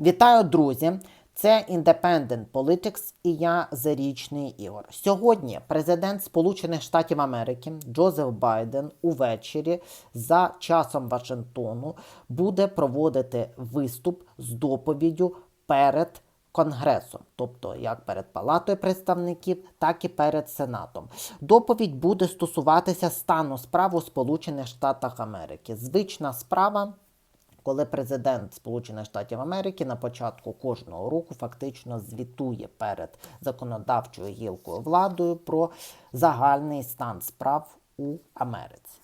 Вітаю, друзі! Це Independent Politics і я Зарічний Ігор. Сьогодні президент Сполучених Штатів Америки Джозеф Байден увечері за часом Вашингтону буде проводити виступ з доповіддю перед Конгресом, тобто як перед Палатою представників, так і перед Сенатом. Доповідь буде стосуватися стану справ у Сполучених Штатах Америки. Звична справа коли президент Сполучених Штатів Америки на початку кожного року фактично звітує перед законодавчою гілкою владою про загальний стан справ у Америці.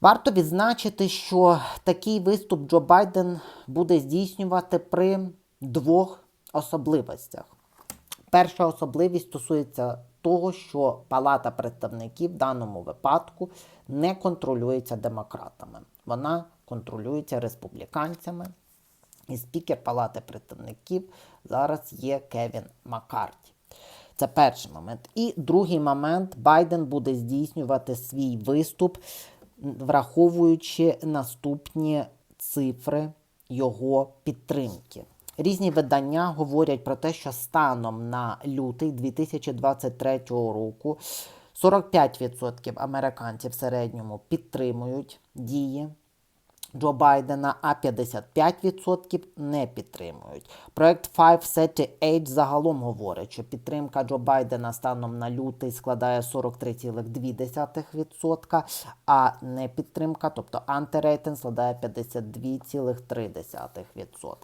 Варто відзначити, що такий виступ Джо Байден буде здійснювати при двох особливостях. Перша особливість стосується того, що Палата представників в даному випадку не контролюється демократами. Вона контролюється республіканцями. І спікер Палати представників зараз є Кевін Маккарті. Це перший момент. І другий момент Байден буде здійснювати свій виступ, враховуючи наступні цифри його підтримки. Різні видання говорять про те, що станом на лютий 2023 року 45% американців в середньому підтримують дії Джо Байдена, а 55% не підтримують. Проект 538 загалом говорить, що підтримка Джо Байдена станом на лютий складає 43,2%, а не підтримка, тобто антирейтинг складає 52,3%.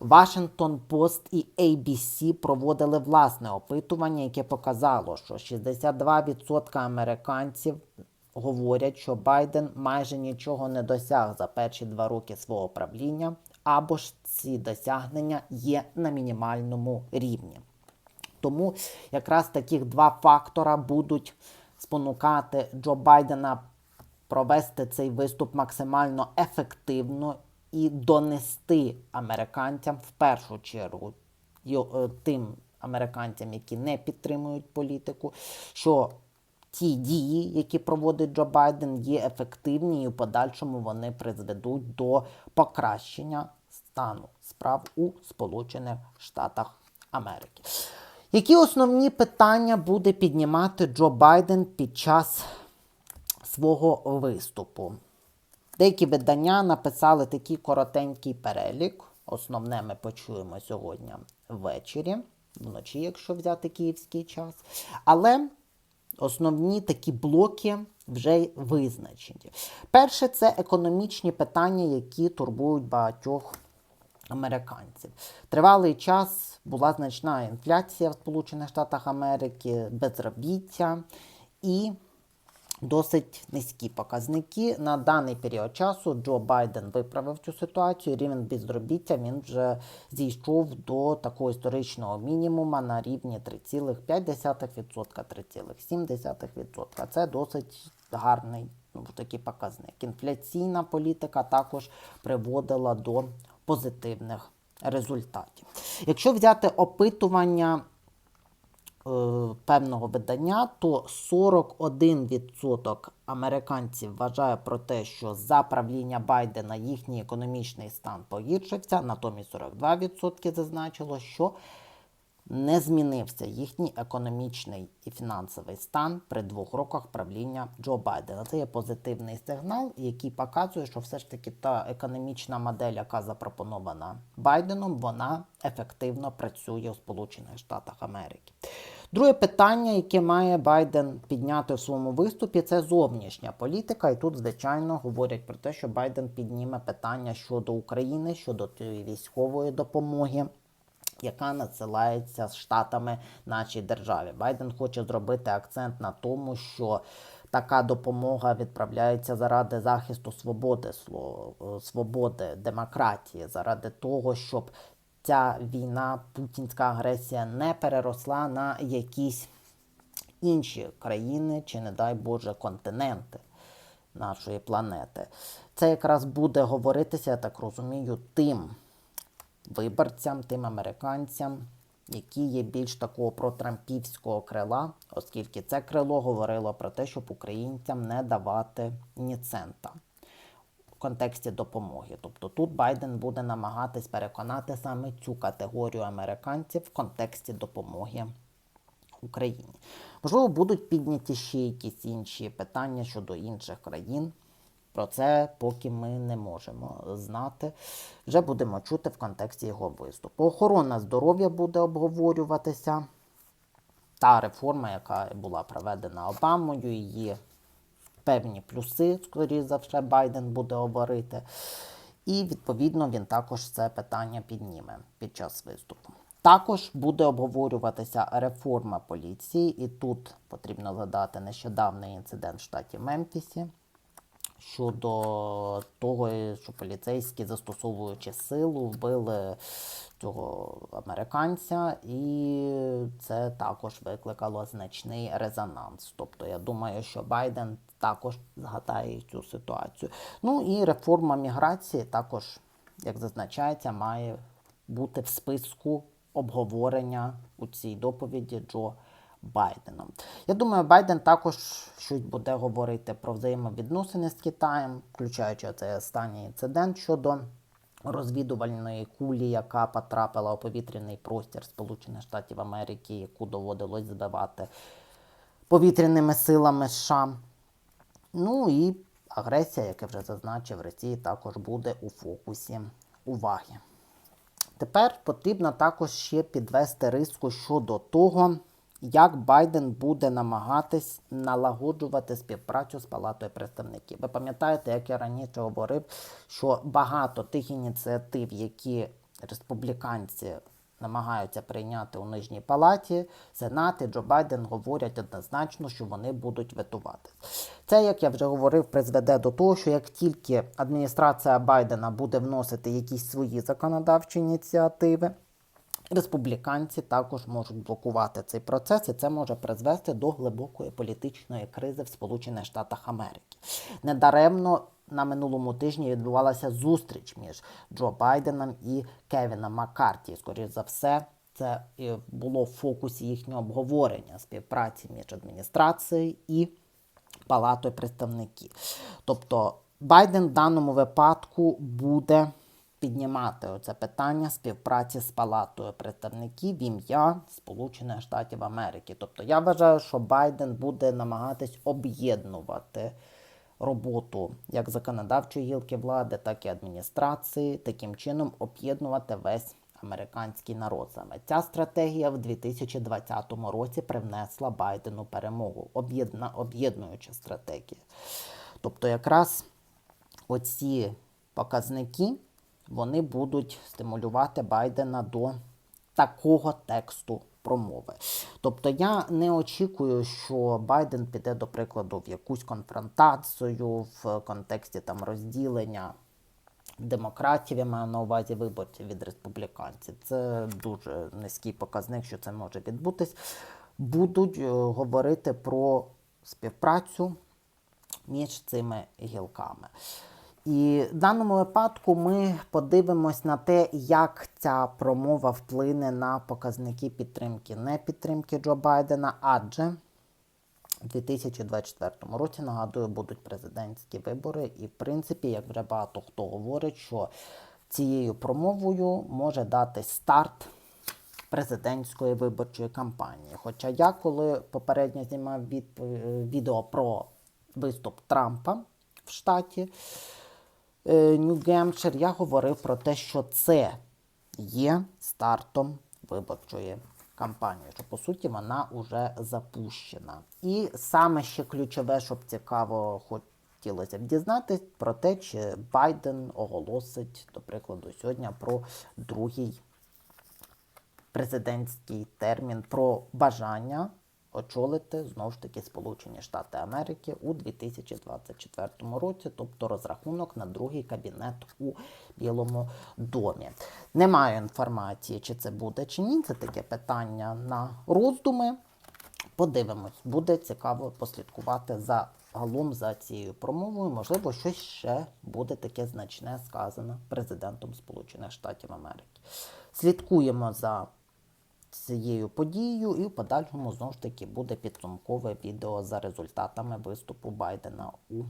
Вашингтон Пост і ABC проводили власне опитування, яке показало, що 62% американців говорять, що Байден майже нічого не досяг за перші два роки свого правління, або ж ці досягнення є на мінімальному рівні. Тому якраз таких два фактора будуть спонукати Джо Байдена провести цей виступ максимально ефективно і донести американцям в першу чергу е, тим американцям, які не підтримують політику, що ті дії, які проводить Джо Байден, є ефективні і в подальшому вони призведуть до покращення стану справ у Сполучених Штатах Америки. Які основні питання буде піднімати Джо Байден під час свого виступу? Деякі видання написали такий коротенький перелік. Основне ми почуємо сьогодні ввечері, вночі, якщо взяти київський час. Але Основні такі блоки вже визначені. Перше це економічні питання, які турбують багатьох американців. Тривалий час була значна інфляція в Сполучених Штатах Америки, безробіття і досить низькі показники. На даний період часу Джо Байден виправив цю ситуацію. Рівень безробіття він вже зійшов до такого історичного мінімума на рівні 3,5%, 3,7%. Це досить гарний ну, такий показник. Інфляційна політика також приводила до позитивних результатів. Якщо взяти опитування певного видання, то 41% американців вважає про те, що за правління Байдена їхній економічний стан погіршився, натомість 42% зазначило, що не змінився їхній економічний і фінансовий стан при двох роках правління Джо Байдена. Це є позитивний сигнал, який показує, що все ж таки та економічна модель, яка запропонована Байденом, вона ефективно працює у Сполучених Штатах Америки. Друге питання, яке має Байден підняти в своєму виступі, це зовнішня політика. І тут, звичайно, говорять про те, що Байден підніме питання щодо України, щодо військової допомоги яка надсилається з штатами нашій державі. Байден хоче зробити акцент на тому, що така допомога відправляється заради захисту свободи слова, свободи, демократії, заради того, щоб ця війна, путінська агресія не переросла на якісь інші країни чи, не дай Боже, континенти нашої планети. Це якраз буде говоритися, я так розумію, тим виборцям, тим американцям, які є більш такого протрампівського крила, оскільки це крило говорило про те, щоб українцям не давати ні цента. контексті допомоги. Тобто тут Байден буде намагатись переконати саме цю категорію американців в контексті допомоги Україні. Можливо, будуть підняті ще якісь інші питання щодо інших країн. Про це поки ми не можемо знати. Вже будемо чути в контексті його виступу. Охорона здоров'я буде обговорюватися. Та реформа, яка була проведена Обамою, її певні плюси, скоріше за все, Байден буде говорити. І, відповідно, він також це питання підніме під час виступу. Також буде обговорюватися реформа поліції, і тут потрібно згадати нещодавний інцидент в штаті Мемфісі щодо того, що поліцейські, застосовуючи силу, вбили цього американця, і це також викликало значний резонанс. Тобто, я думаю, що Байден також згадає цю ситуацію. Ну і реформа міграції також, як зазначається, має бути в списку обговорення у цій доповіді Джо Байденом. Я думаю, Байден також щось буде говорити про взаємовідносини з Китаєм, включаючи цей останній інцидент щодо розвідувальної кулі, яка потрапила у повітряний простір Сполучених Штатів Америки, яку доводилось збивати повітряними силами США. Ну і агресія, як я вже зазначив, Росії також буде у фокусі уваги. Тепер потрібно також ще підвести риску щодо того, як Байден буде намагатись налагоджувати співпрацю з Палатою представників. Ви пам'ятаєте, як я раніше говорив, що багато тих ініціатив, які республіканці намагаються прийняти у нижній палаті, Сенат і Джо Байден говорять однозначно, що вони будуть ветувати. Це, як я вже говорив, призведе до того, що як тільки адміністрація Байдена буде вносити якісь свої законодавчі ініціативи, республіканці також можуть блокувати цей процес, і це може призвести до глибокої політичної кризи в Сполучених Штатах Америки. Недаремно на минулому тижні відбувалася зустріч між Джо Байденом і Кевіном Маккарті. Скоріше за все, це було в фокусі їхнього обговорення співпраці між адміністрацією і Палатою представників. Тобто Байден в даному випадку буде піднімати оце питання співпраці з Палатою представників ім'я Сполучених Штатів Америки. Тобто я вважаю, що Байден буде намагатись об'єднувати роботу як законодавчої гілки влади, так і адміністрації, таким чином об'єднувати весь американський народ. Саме ця стратегія в 2020 році привнесла Байдену перемогу, об'єднуюча стратегія. Тобто, якраз оці показники вони будуть стимулювати Байдена до такого тексту промови. Тобто я не очікую, що Байден піде, до прикладу, в якусь конфронтацію в контексті там розділення демократів, я маю на увазі виборців від республіканців. Це дуже низький показник, що це може відбутись. Будуть е, говорити про співпрацю між цими гілками. І в даному випадку ми подивимось на те, як ця промова вплине на показники підтримки, не підтримки Джо Байдена, адже у 2024 році, нагадую, будуть президентські вибори, і, в принципі, як вже багато хто говорить, що цією промовою може дати старт президентської виборчої кампанії. Хоча я, коли попередньо знімав відп- відео про виступ Трампа в штаті, Нью-Гемпшир, я говорив про те, що це є стартом виборчої кампанії, що по суті вона вже запущена. І саме ще ключове, щоб цікаво хотілося б дізнатись про те, чи Байден оголосить, до прикладу, сьогодні про другий президентський термін, про бажання очолити знову ж таки Сполучені Штати Америки у 2024 році, тобто розрахунок на другий кабінет у Білому домі. Не маю інформації, чи це буде чи ні. Це таке питання на роздуми. Подивимось, буде цікаво послідкувати за галом за цією промовою. Можливо, щось ще буде таке значне сказано президентом Сполучених Штатів Америки. Слідкуємо за цією подією, і в подальшому знову ж таки буде підсумкове відео за результатами виступу Байдена у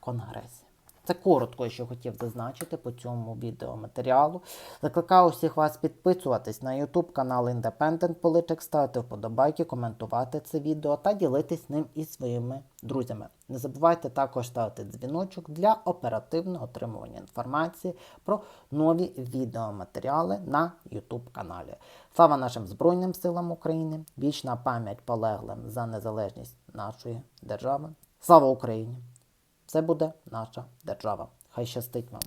Конгресі. Це коротко, що хотів зазначити по цьому відеоматеріалу. Закликаю усіх вас підписуватись на YouTube канал Independent Politics, ставити вподобайки, коментувати це відео та ділитись ним із своїми друзями. Не забувайте також ставити дзвіночок для оперативного отримування інформації про нові відеоматеріали на YouTube каналі. Слава нашим Збройним силам України! Вічна пам'ять полеглим за незалежність нашої держави. Слава Україні! Це буде наша держава. Хай щастить вам!